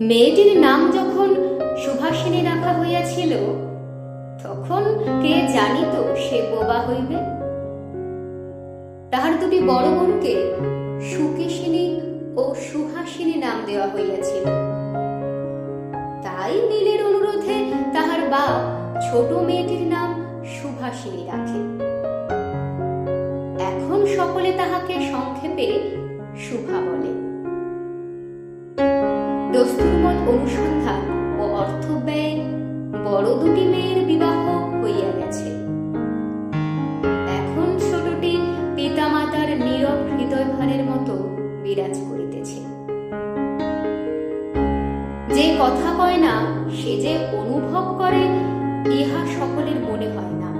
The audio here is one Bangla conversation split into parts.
মেয়েটির নাম যখন সুভাষিনী রাখা হইয়াছিল, তখন কে জানিত সে বোবা হইবে? তাহার দুটি বড় বোনকে সুকেশিনী ও সুহাসিনী নাম দেওয়া হইয়াছিল। তাই নীলের অনুরোধে তাহার বাপ ছোট মেয়েটির নাম সুভাষিনী রাখে। এখন সকলে তাহাকে সংক্ষেপে শুভা বলে। দস্তুরমত অনুসন্ধান ও অর্থ বড় দুটি মেয়ের বিবাহ হইয়া গেছে। এখন ছোটটি পিতামাতার নীরব হৃদয় ভারের মতো বিরাজ করিতেছে। যে কথা কয় না, সে যে অনুভব করে, ইহা সকলের মনে হয় না।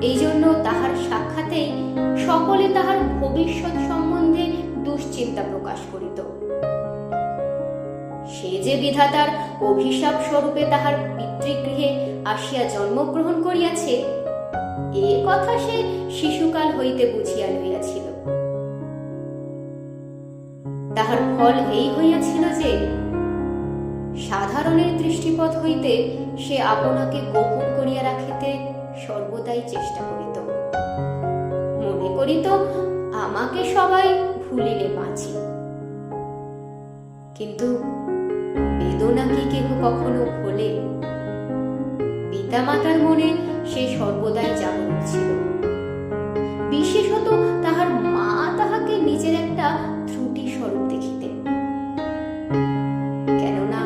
এই জন্য তাহার সাক্ষাতেই সকলে তাহার ভবিষ্যৎ সম্বন্ধে দুশ্চিন্তা প্রকাশ করিত। যে বিধাতার অভিশাপ স্বরূপে তাহার পিতৃগৃহে আসিয়া জন্মগ্রহণ করিয়াছে, এ কথা সে শিশুকাল হইতে বুঝিয়া লইয়াছিল। তাহার ফল এই হইয়াছিল যে, সাধারণের দৃষ্টিপথ হইতে সে আপনাকে গোপন করিয়া রাখিতে সর্বদাই চেষ্টা করিত। মনে করিত, আমাকে সবাই ভুলিলে বাঁচি। কিন্তু বেদনা কি কেহ কখনো ভোলে। পিতামাতার মনে সে সর্বদাই জাগরণ ছিল। বিশেষত তাহার মা তাহাকে নিজের একটা ত্রুটি স্বরূপ দেখিতেন। কেননা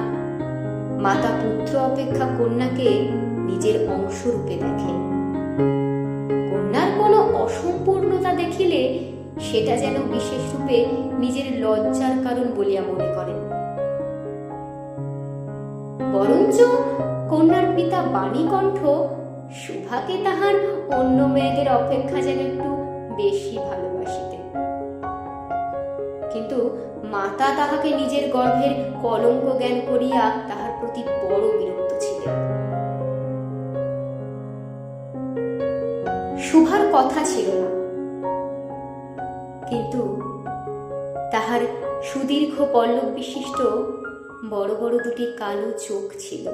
মাতা পুত্র অপেক্ষা কন্যাকে নিজের অংশরূপে দেখে কন্যার কোনো অসম্পূর্ণতা দেখিলে সেটা যেন বিশেষ রূপে নিজের লজ্জার কারণ বলিয়া মনে করেন। কন্যার পিতা বাণীকণ্ঠ, সুভাকে তাহার অন্য মেয়েদের অপেক্ষা যেন একটু বেশি ভালোবাসিতেন কিন্তু মাতা তাহাকে নিজের গর্ভের কলঙ্ক জ্ঞান করিয়া তাহার প্রতি বড় বিরক্ত ছিলেন। শুভার কথা ছিল না। কিন্তু তাহার সুদীর্ঘ পল্লব বিশিষ্ট বড় বড় দুটি কালো চোখ ছিল।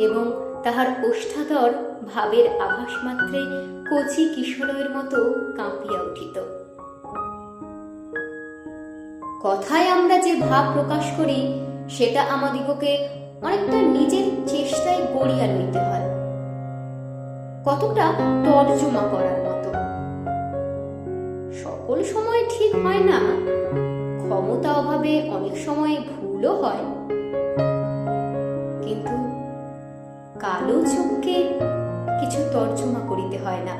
এবং তাহার ওষ্ঠাধর ভাবের আভাস মাত্রে কচি কিশোরের মতো কাঁপিয়া উঠিত। কথায় আমরা যে ভাব প্রকাশ করি, সেটা আমাদিগকে অনেকটা নিজের চেষ্টায় গড়িয়া লইতে হয়। কতটা তর্জমা করার মতো। সকল সময় ঠিক হয় না, ক্ষমতা অভাবে অনেক সময় ভুলও হয়। কিন্তু কালো চোখকে কিছু তর্জমা করিতে হয় না।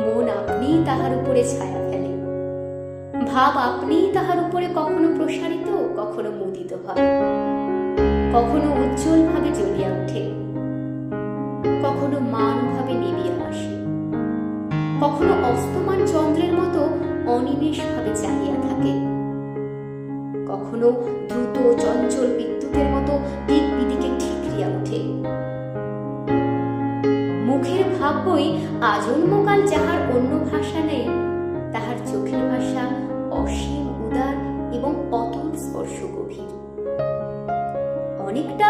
মন আপনিই তাহার উপরে ছায়া ফেলে। ভাব আপনিই তাহার উপরে কখনো প্রসারিত, কখনো মুদিত হয়। কখনো উজ্জ্বল ভাবে জ্বলিয়া ওঠে। কখনো মান ভাবে নিবিয়া আসে। কখনো অস্তমান চন্দ্রের মতো অনিমেষ ভাবে চাহিয়া থাকে। কখনো দ্রুত চঞ্চল বিদ্যুতের মতো দিক বিদিকে ঠিকরিয়া ওঠে। মুখের ভাব বই আজন্মকাল যাহার অন্য ভাষা নেই, তাহার চোখের ভাষা অসীম উদার এবং অতল স্পর্শ গভীর। অনেকটা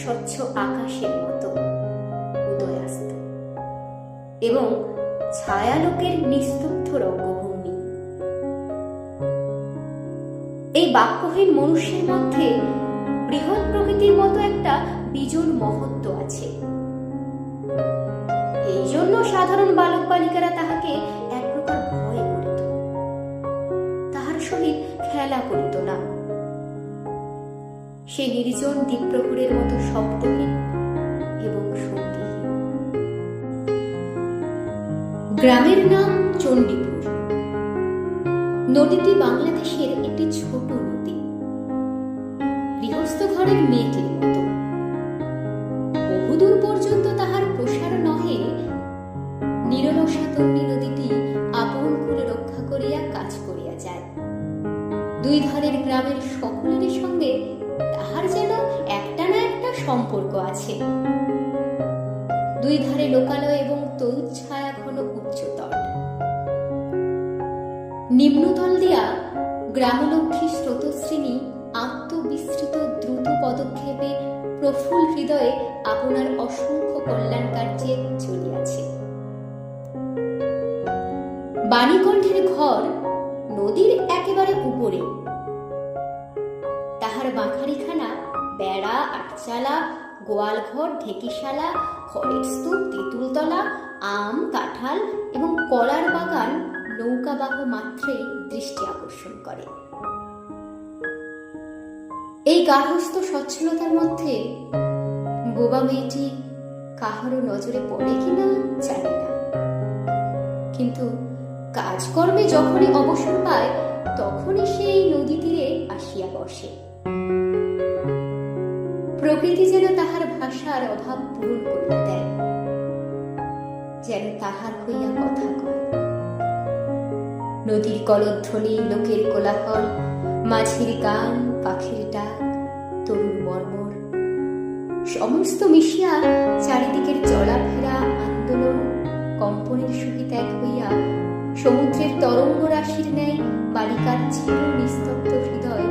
স্বচ্ছ আকাশের মতো, উদয়াস্ত এবং ছায়ালোকের নিস্তব্ধ রঙ্গভূমি এই বাক্যহীন মনুষ্যের মধ্যে বৃহৎ প্রকৃতির মতো একটা বিজন মহত্ব আছে। সাধারণ বালক বালিকারা তাহাকে এক প্রকার ভয় করিত। তাহার সহিত খেলা করিত না। সে নির্জন দ্বীপ্রহরের মতো শব্দহীন এবং সঙ্গীহীন গ্রামের নাম চণ্ডীপুর। নদীটি বাংলাদেশের একটি ছোট নদী। গৃহস্থ ঘরের মেয়েটির পদক্ষেপে প্রফুল হৃদয়ে আপনার অসংখ্য কল্যাণ কার্যে চলিয়াছে। বাণীকণ্ঠের ঘর নদীর একেবারে উপরে। তাহার বাঁখারিখানা বেড়া, আটচালা, গোয়ালঘর, ঢেকিশালা, খড়ের স্তূপ, তেঁতুলতলা, আম, কাঁঠাল এবং কলার বাগান নৌকাবাহ মাত্রেই দৃষ্টি আকর্ষণ করে। এই গার্হস্থ সচ্ছলতার মধ্যে বোবা মেয়েটি কাহারও নজরে পড়ে কিনা জানি না। কিন্তু কাজকর্মে যখনই অবসর পায়, তখনই সেই নদী তীরে আসিয়া বসে। প্রকৃতি যেন তাহার ভাষার অভাব পূরণ করিয়া দেয়, যেন তাহার হইয়া কথা কয়। নদীর কলধ্বনি, লোকের কোলাহল মাঝির গান, পাখির ডাক, তরুণ মর্মর। সমস্ত মিশিয়া চারিদিকের চলাফেরা, আন্দোলন, কম্পনের সহিত এক হইয়া সমুদ্রের তরঙ্গ রাশির ন্যায় বালিকার চির নিস্তব্ধ হৃদয়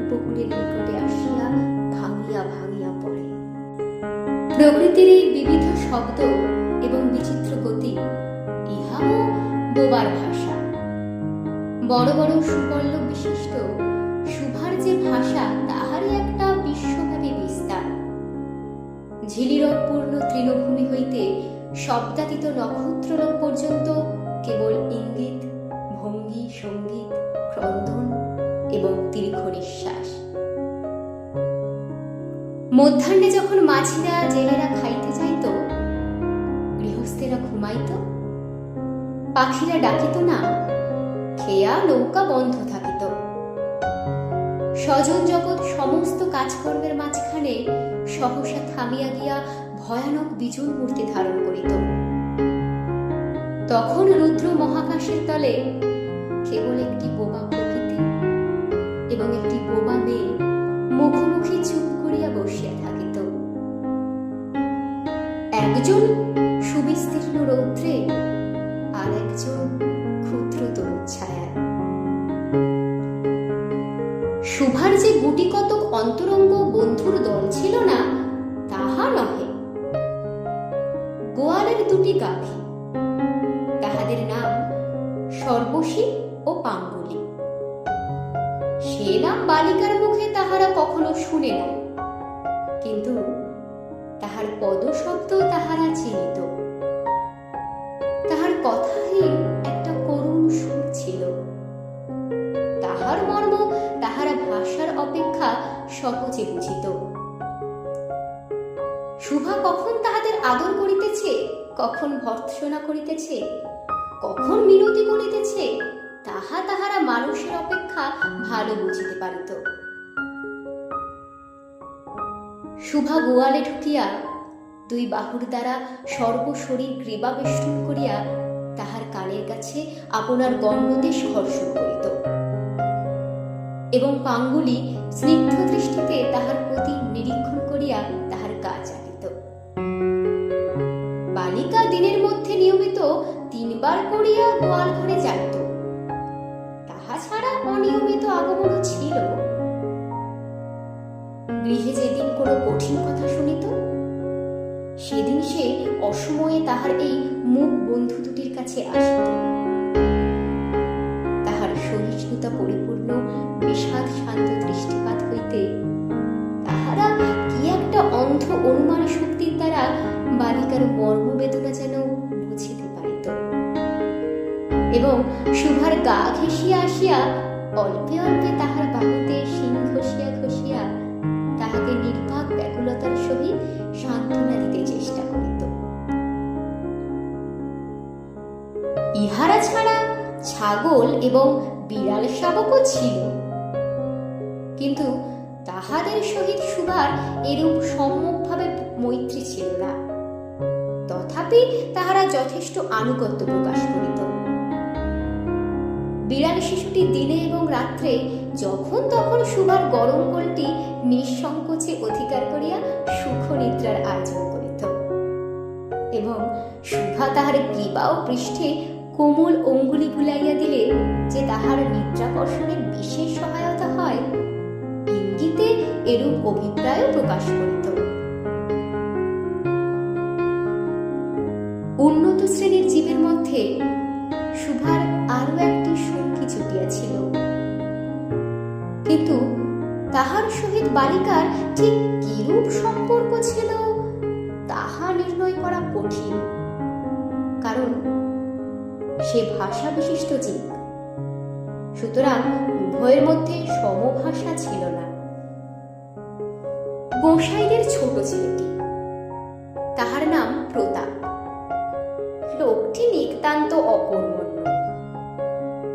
উপকূলের নিকটে আসিয়া ভাঙিয়া ভাঙিয়া পড়ে। প্রকৃতির এই বিবিধ শব্দ এবং বিচিত্র গতি, ইহাও বোবার ভাষা। বড় বড় সুপল্লব বিশিষ্ট। সুভার যে ভাষা, তাহারই একটা বিশ্বব্যাপী বিস্তার। ঝিলিরপূর্ণ তৃণভূমি হইতে শব্দাতীত নক্ষত্রলোক পর্যন্ত কেবল ইঙ্গিত, ভঙ্গি, সংগীত, ক্রন্দন এবং দীর্ঘ নিঃশ্বাস। মধ্যাহ্নে যখন মাঝিরা জেলেরা খাইতে যাইত, গৃহস্থেরা ঘুমাইত, পাখিরা ডাকিত না খেয়া নৌকা বন্ধ থাকিত। স্বজন জগৎ সমস্ত কাজকর্মের মাঝখানে সহসা থামিয়া গিয়া ভয়ানক বিজুল মূর্তি ধারণ করিত। তখন রুদ্র মহাকাশের তলে কেবল একটি বোবা প্রকৃতি এবং একটি বোবা মেয়ে মুখোমুখি চুপ করিয়া বসিয়া থাকিত। একজন সুবিস্তীর্ণ রৌদ্রে আর একজন ক্ষুদ্র ছায়ায়। ছায়া সুভার যে গুটি কতক অন্তরঙ্গ বন্ধুর দল ছিল না, তাহা নহে। গোয়ালের দুটি গাভী, তাহাদের নাম সর্বশী ও পাঙ্গুলি সে নাম বালিকার সহজে বুঝিত শুভা কখন তাহাদের আদর করিতেছে? কখন ভর্ৎসনা করিতেছে? কখন মিনতি করিতেছে? তাহা তাহারা মানুষের অপেক্ষা ভালো বুঝিতে পারিত। শুভা গোয়ালে ঢুকিয়া দুই বাহুর দ্বারা সর্বশরীর গ্রীবা বেষ্টন করিয়া তাহার কানের কাছে আপনার গণ্ডদেশ ঘর্ষণ করিত এবং পাঙ্গুলি স্নিগ্ধ দৃষ্টিতে তাহার প্রতি নিরীক্ষণ করিয়া তাহার গা চালিত বালিকা দিনের মধ্যে নিয়মিত তিনবার করিয়া গোয়াল ঘরে যাইত। তাহা ছাড়া অনিয়মিত আগমনও ছিল। গৃহে যেদিন কোনো কঠিন কথা শুনিত, সেদিন সে অসময়ে তাহার এই মুখ বন্ধু দুটির কাছে আসিত। তাহার সহিষ্ণুতা পরিপূর্ণ বিষাদ শান্ত দৃষ্টিপাত হইতে তাহারা কি একটা অন্ধ অনুমান শক্তির দ্বারা বালিকার যেন বুঝিতে পারিত? এবং শুভার গা ঘেঁষিয়া আসিয়া অল্পে অল্পে তাহার বাহুতে শিং ঘষিয়া ঘষিয়া তাহাকে নির্বাক ব্যাকুলতার সহিত সান্ত্বনা দিতে চেষ্টা করিত। ইহারা ছাড়া ছাগল এবং বিড়াল শাবকও ছিল। কিন্তু তাহাদের সহিত সুভার এরূপ সম্মুখভাবে মৈত্রী ছিল না। তথাপি তাহারা যথেষ্ট আনুগত্য প্রকাশ করিত। বিড়াল শিশুটি দিনে এবং রাত্রে যখন তখন সুভার গরম কোলটি নিঃসংকোচে অধিকার করিয়া সুখ নিদ্রার আয়োজন করিত। এবং সুভা তাহার গ্রীবা ও পৃষ্ঠে কোমল অঙ্গুলি ভুলাইয়া দিলে যে তাহার নিদ্রাকর্ষণের বিশেষ সহায়তা হয় এরূপ অভিপ্রায়ও প্রকাশ করিত। উন্নত শ্রেণির জীবের মধ্যে সুভার আরও একটি সঙ্গী ছুটিয়াছিল কিন্তু তাহার সহিত বালিকার ঠিক কিরূপ সম্পর্ক ছিল, তাহা নির্ণয় করা কঠিন। কারণ সে ভাষা বিশিষ্ট জীব। সুতরাং উভয়ের মধ্যে সমভাষা ছিল না। গোসাইদের ছোট ছেলেটি। তাহার নাম প্রতাপ। লোকটি নিতান্ত অকর্মণ্য।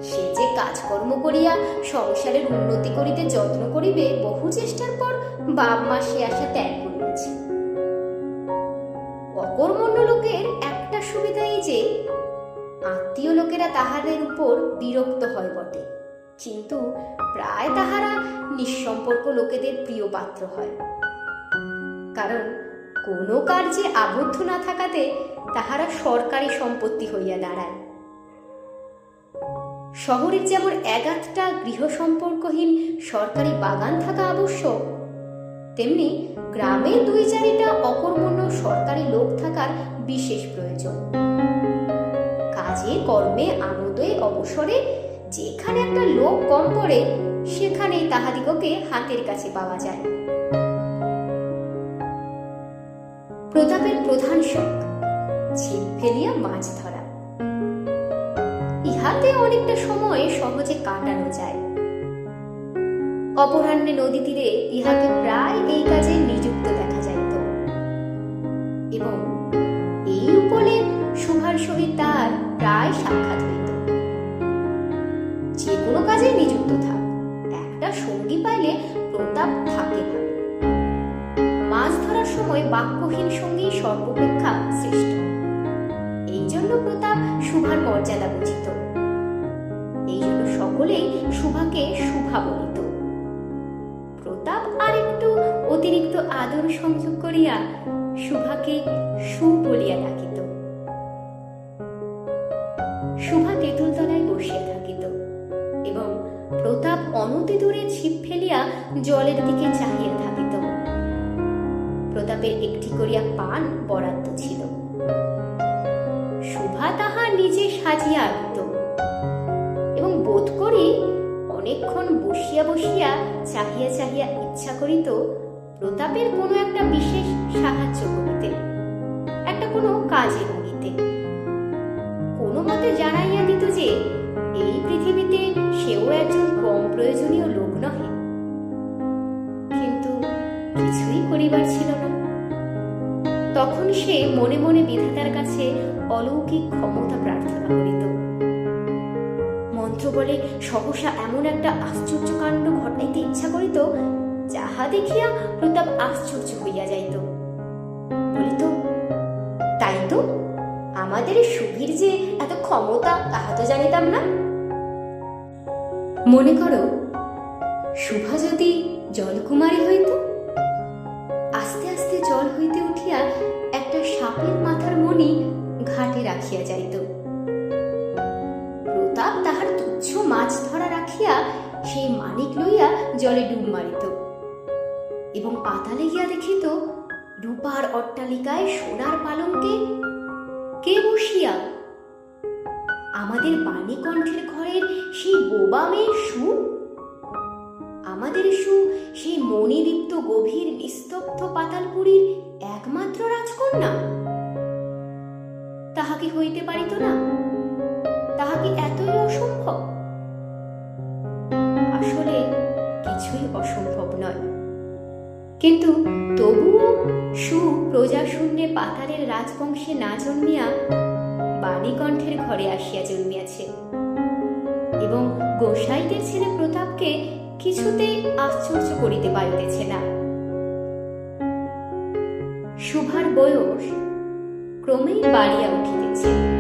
সে যে কাজকর্ম করিয়া সংসারের উন্নতি করিতে যত্ন করিবে, বহু চেষ্টার পর বাপ মা সে আশা ত্যাগ করিয়াছে। অকর্মণ্য লোকের একটা সুবিধা এই যে, আত্মীয় লোকেরা তাহাদের উপর বিরক্ত হয় বটে। কিন্তু প্রায় তাহারা নিঃসম্পর্ক লোকেদের প্রিয় পাত্র হয়। কারণ কোনো কার্যে আবদ্ধ না থাকাতে তাহারা সরকারি সম্পত্তি হইয়া দাঁড়ায়। শহরের যেমন এগাতটা গৃহ সম্পর্কহীন সরকারি বাগান থাকা আবশ্যক, তেমনি গ্রামে দুই চারিটা অকর্মণ্য সরকারি লোক থাকার বিশেষ প্রয়োজন। কাজে, কর্মে আনন্দে অবসরে যেখানে একটা লোক কম পড়ে, সেখানেই তাহাদিগকে হাতের কাছে পাওয়া যায়। প্রতাপের প্রধান শখ, ছিপ ফেলিয়া মাছ ধরা। ইহাতে অনেকটা সময় সহজে কাটানো যায়। অপরাহ্নে নদী তীরে ইহাকে প্রায় এই কাজে নিযুক্ত দেখা যাইত। এবং এই উপলে সুভার সহিত তার প্রায় সাক্ষাৎ হইত। যে কোনো কাজে নিযুক্ত থাক, একটা সঙ্গী পাইলে প্রতাপ থাকে ধরার সময় বাক্যহীন সঙ্গী সর্বাপেক্ষা শ্রেষ্ঠ। এই জন্য প্রতাপ সুভার মর্যাদা বুঝিত। এই জন্য সকলেই সুভাকে শুভা বলিত। প্রতাপ আর একটু অতিরিক্ত আদর সংযোগ করিয়া সুভাকে সু বলিয়া ডাকিত। সুভা তেঁতুল তলায় বসিয়া থাকিত এবং প্রতাপ অনতি দূরে ছিপ ফেলিয়া জলের দিকে চাহিয়া থাকিত প্রতাপের একটি করিয়া পান বরাদ্দ ছিল। শুভা তাহা নিজে সাজিয়া আনিত এবং বোধ করি অনেকক্ষণ বসিয়া বসিয়া চাহিয়া চাহিয়া ইচ্ছা করিত প্রতাপের কোনো একটা বিশেষ সাহায্য করিতে, একটা কোনো কাজে লাগিতে। কোনো মতে জানাইয়া দিত যে, এই পৃথিবীতে সেও একজন কম প্রয়োজনীয় লোক নহে। কিন্তু কিছুই করিবার ছিল না। তখন সে মনে মনে বিধাতার কাছে অলৌকিক ক্ষমতা প্রার্থনা করিত। মন্ত্র বলে সহসা এমন একটা আশ্চর্য কাণ্ড ঘটাইতে ইচ্ছা করিত, যাহা দেখিয়া প্রতাপ আশ্চর্য হইয়া যাইত। বলিত, তাই তো, আমাদের সুধীর যে এত ক্ষমতা, তাহা তো জানিতাম না? মনে করো, শুভা যদি জলকুমারী হইত রাখিয়া যাইত। প্রতাপ তাহার তুচ্ছ মাছ ধরা রাখিয়া সেই মানিক লইয়া জলে ডুব মারিত এবং পাতালে গিয়া দেখিত রূপার অট্টালিকায় সোনার পালঙ্কে কে বসিয়া আমাদের বাণীকণ্ঠের ঘরের সেই বোবা মেয়ে সু, আমাদের সু সেই মণিদীপ্ত গভীর নিস্তব্ধ পাতালপুরীর একমাত্র রাজকন্যা? কি হইতে পারিত না? তাহা কি এতই অসম্ভব? আসলে কিছুই অসম্ভব নয়। কিন্তু তবুও সু প্রজা শূন্যে পাতালের রাজবংশে না জন্মিয়া বাণীকণ্ঠের ঘরে আসিয়া জন্মিয়াছে। এবং গোসাইদের ছেলে প্রতাপকে কিছুতেই আশ্চর্য করিতে পারিতেছে না। শুভার বয়স ক্রমেই বাড়িয়া উঠিতেছে।